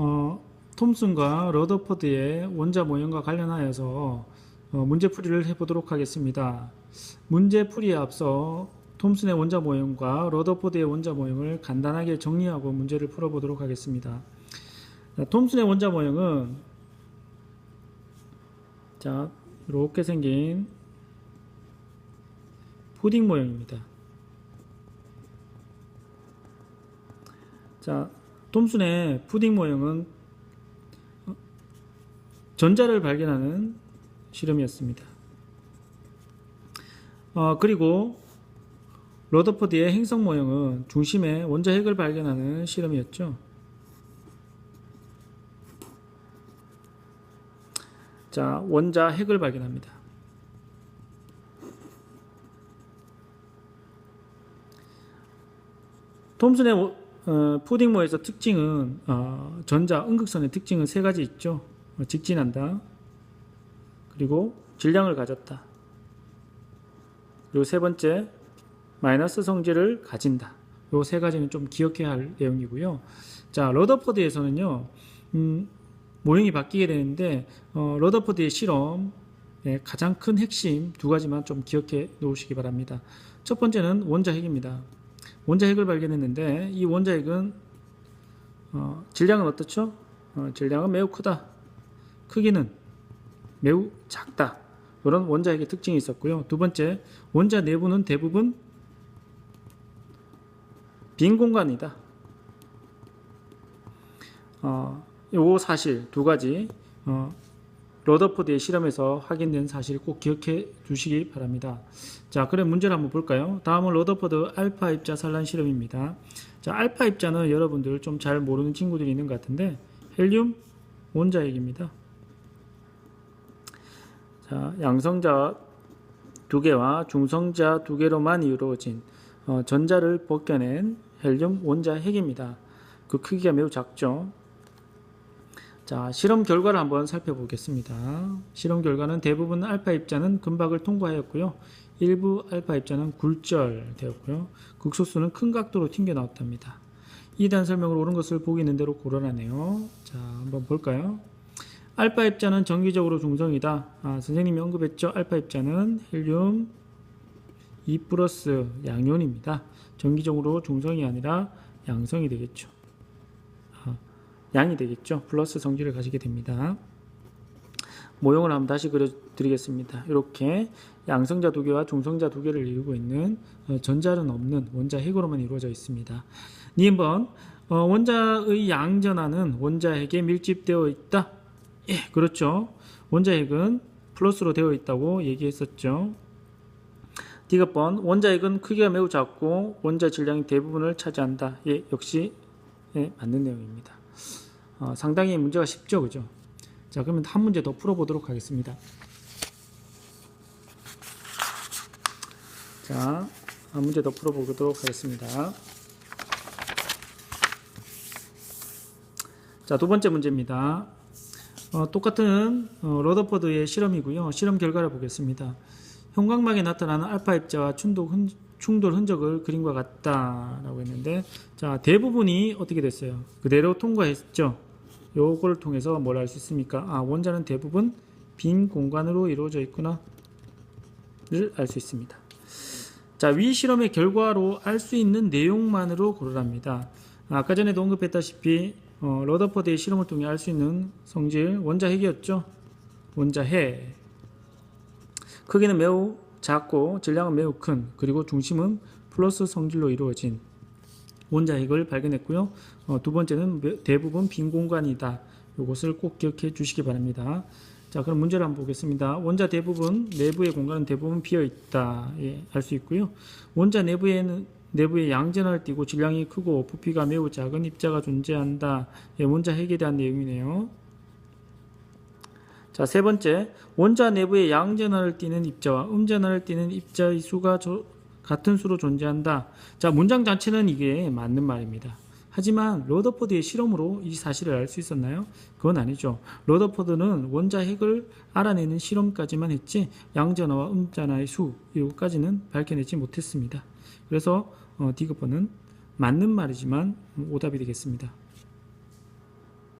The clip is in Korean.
어, 톰슨과 러더퍼드의 원자 모형과 관련하여서 어, 문제풀이를 해보도록 하겠습니다. 문제풀이에 앞서 톰슨의 원자 모형과 러더퍼드의 원자 모형을 간단하게 정리하고 문제를 풀어보도록 하겠습니다. 자, 톰슨의 원자 모형은 자 이렇게 생긴 푸딩 모형입니다. 자, 톰슨의 푸딩 모형은 어, 전자를 발견하는 실험이었습니다. 어, 그리고 로더퍼드의 행성 모형은 중심에 원자 핵을 발견하는 실험이었죠. 자, 원자 핵을 발견합니다. 톰슨의 워- 어, 푸딩모에서 특징은 어, 전자 음극선의 특징은 세 가지 있죠. 어, 직진한다. 그리고 질량을 가졌다. 그리고 세 번째 마이너스 성질을 가진다. 요 세 가지는 좀 기억해야 할 내용이고요. 자, 러더퍼드에서는요. 음, 모형이 바뀌게 되는데 어, 러더퍼드의 실험 의 가장 큰 핵심 두 가지만 좀 기억해 놓으시기 바랍니다. 첫 번째는 원자 핵입니다. 원자 핵을 발견했는데 이 원자 핵은 어, 질량은 어떻죠? 어, 질량은 매우 크다. 크기는 매우 작다. 이런 원자 핵의 특징이 있었고요. 두 번째, 원자 내부는 대부분 빈 공간이다. 어, 요 사실 두 가지 어, 러더포드의 실험에서 확인된 사실 꼭 기억해 두시기 바랍니다. 자, 그럼 문제를 한번 볼까요? 다음은 러더포드 알파 입자 산란 실험입니다. 자, 알파 입자는 여러분들 좀 잘 모르는 친구들이 있는 것 같은데 헬륨 원자핵입니다. 자, 양성자 두 개와 중성자 두 개로만 이루어진 어, 전자를 벗겨낸 헬륨 원자 핵입니다. 그 크기가 매우 작죠. 자, 실험 결과를 한번 살펴보겠습니다. 실험 결과는 대부분 알파 입자는 금박을 통과하였고요. 일부 알파 입자는 굴절되었고요. 극소수는 큰 각도로 튕겨 나왔답니다. 2단 설명으로 옳은 것을 보기 있는 대로 고르라네요. 자, 한번 볼까요? 알파 입자는 정기적으로 중성이다. 아, 선생님이 언급했죠. 알파 입자는 헬륨 2 플러스 양이온입니다. 정기적으로 중성이 아니라 양성이 되겠죠. 아, 양이 되겠죠. 플러스 성질을 가지게 됩니다. 모형을 한번 다시 그려드리겠습니다. 이렇게 양성자 두 개와 중성자 두 개를 이루고 있는 어, 전자는 없는 원자 핵으로만 이루어져 있습니다. 2번 어, 원자의 양전하는 원자 핵에 밀집되어 있다. 예, 그렇죠. 원자 핵은 플러스로 되어 있다고 얘기했었죠. 디귿 번 원자 핵은 크기가 매우 작고 원자 질량이 대부분을 차지한다. 예, 역시 예, 맞는 내용입니다. 어, 상당히 문제가 쉽죠, 그죠? 자, 그러면 한 문제 더 풀어보도록 하겠습니다. 자, 한 문제 더 풀어보도록 하겠습니다. 자, 두 번째 문제입니다. 어, 똑같은 어, 러더퍼드의 실험이고요. 실험 결과를 보겠습니다. 형광막에 나타나는 알파 입자와 충돌, 흔, 충돌 흔적을 그림과 같다라고 했는데, 자, 대부분이 어떻게 됐어요? 그대로 통과했죠. 요걸 통해서 뭘 알 수 있습니까? 아, 원자는 대부분 빈 공간으로 이루어져 있구나 를 알 수 있습니다. 자, 위 실험의 결과로 알 수 있는 내용만으로 고르랍니다. 아까 전에도 언급했다시피 어, 러더퍼드의 실험을 통해 알 수 있는 성질 원자 핵이었죠. 원자 핵. 크기는 매우 작고 질량은 매우 큰 그리고 중심은 플러스 성질로 이루어진 원자 핵을 발견했고요. 어, 두 번째는 매- 대부분 빈 공간이다. 이것을 꼭 기억해 주시기 바랍니다. 자, 그럼 문제를 한번 보겠습니다. 원자 대부분 내부의 공간은 대부분 비어 있다. 예, 알 수 있고요. 원자 내부에는 내부에 양전을 띠고 질량이 크고 부피가 매우 작은 입자가 존재한다. 예, 원자 핵에 대한 내용이네요. 자, 세 번째. 원자 내부에 양전하를 띠는 입자와 음전하를 띠는 입자의 수가 저- 같은 수로 존재한다. 자, 문장 자체는 이게 맞는 말입니다. 하지만 러더포드의 실험으로 이 사실을 알 수 있었나요? 그건 아니죠. 러더포드는 원자 핵을 알아내는 실험까지만 했지 양전하와 음전하의 수 이거까지는 밝혀내지 못했습니다. 그래서 어, 디귿번은 맞는 말이지만 오답이 되겠습니다.